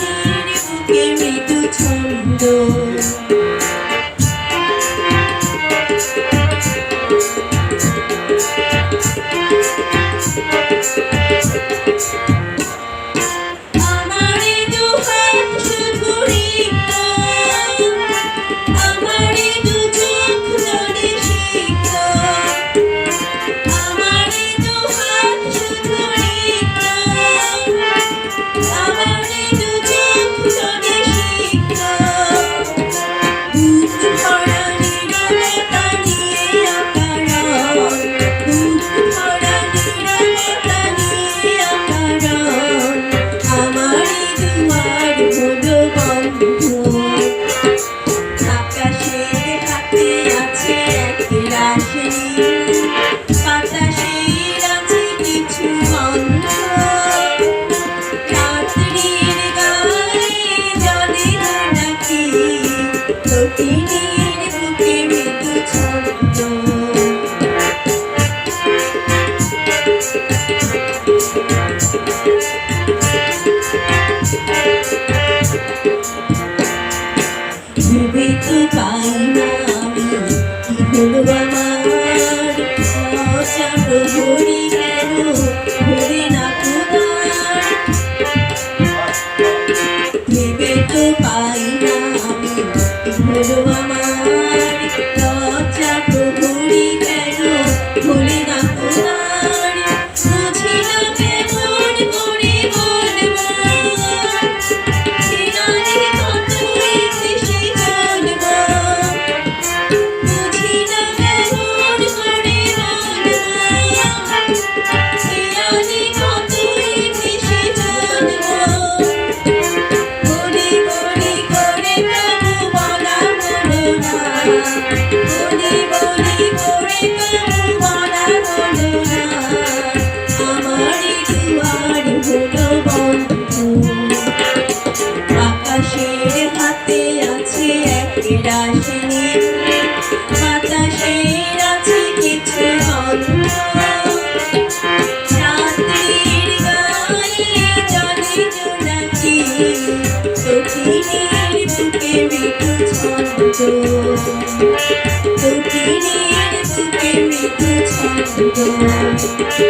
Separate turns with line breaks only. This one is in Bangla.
Yeah. কি আমার আকাশের হাতে আছে এক রাশি Thank you.